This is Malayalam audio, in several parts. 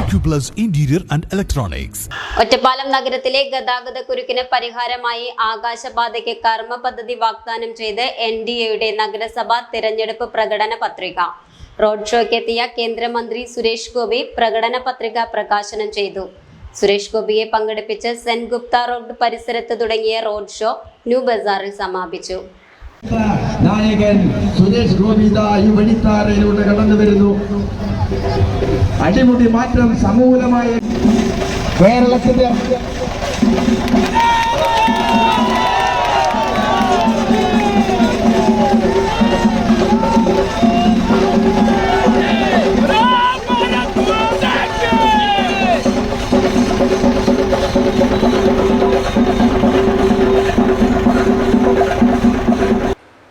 Acuplus interior and Electronics. Ottapalam നഗരത്തിലെ ഗതാഗത കുരുക്കിന് പരിഹാരമായി ആകാശപാതയ്ക്ക് കർമ്മ പദ്ധതി വാഗ്ദാനം ചെയ്ത് എൻ ഡി എയുടെ നഗരസഭാ തിരഞ്ഞെടുപ്പ് പ്രകടന പത്രിക. റോഡ് ഷോയ്ക്ക് എത്തിയ കേന്ദ്രമന്ത്രി സുരേഷ് ഗോപി പ്രകടന പത്രിക പ്രകാശനം ചെയ്തു. സുരേഷ് ഗോപിയെ പങ്കെടുപ്പിച്ച് സെൻ ഗുപ്ത റോഡ് പരിസരത്ത് തുടങ്ങിയ റോഡ് ഷോ ന്യൂ ബസാറിൽ സമാപിച്ചു. നായകൻ സുരേഷ് ഗോപിത ഈ വഴിത്താരയിലൂടെ കടന്നു വരുന്നു അടിമുടി മാറ്റം സമൂലമായ കേരളത്തിന്റെ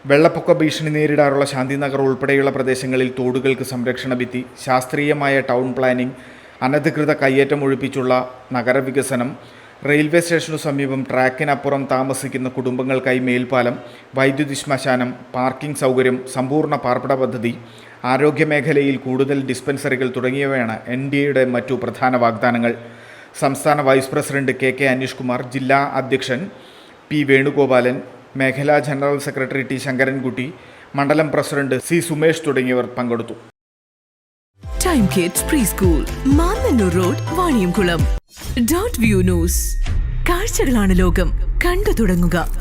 വെള്ളപ്പൊക്ക ഭീഷണി നേരിടാറുള്ള ശാന്തിനഗർ ഉൾപ്പെടെയുള്ള പ്രദേശങ്ങളിൽ തോടുകൾക്ക് സംരക്ഷണ ഭിത്തി ശാസ്ത്രീയമായ ടൗൺ പ്ലാനിംഗ് അനധികൃത കയ്യേറ്റം ഒഴിപ്പിച്ചുള്ള നഗരവികസനം റെയിൽവേ സ്റ്റേഷനു സമീപം ട്രാക്കിനപ്പുറം താമസിക്കുന്ന കുടുംബങ്ങൾക്കായി മേൽപ്പാലം വൈദ്യുതി ശ്മശാനം പാർക്കിംഗ് സൗകര്യം സമ്പൂർണ പാർപ്പിട പദ്ധതി ആരോഗ്യമേഖലയിൽ കൂടുതൽ ഡിസ്പെൻസറികൾ തുടങ്ങിയവയാണ് എൻ ഡി എയുടെ മറ്റു പ്രധാന വാഗ്ദാനങ്ങൾ. സംസ്ഥാന vice president K K Aneesh Kumar ജില്ലാ അധ്യക്ഷൻ പി വേണുഗോപാലൻ മേഖലാ ജനറൽ സെക്രട്ടറി ടി ശങ്കരൻകുട്ടി മണ്ഡലം പ്രസിഡന്റ് സി സുമേഷ് തുടങ്ങിയവർ പങ്കെടുത്തു. Time kids pre school Mannanur road Vaniyamkulam dot view news കാഴ്ചകളാണ് ലോകം. കണ്ടു തുടങ്ങുക.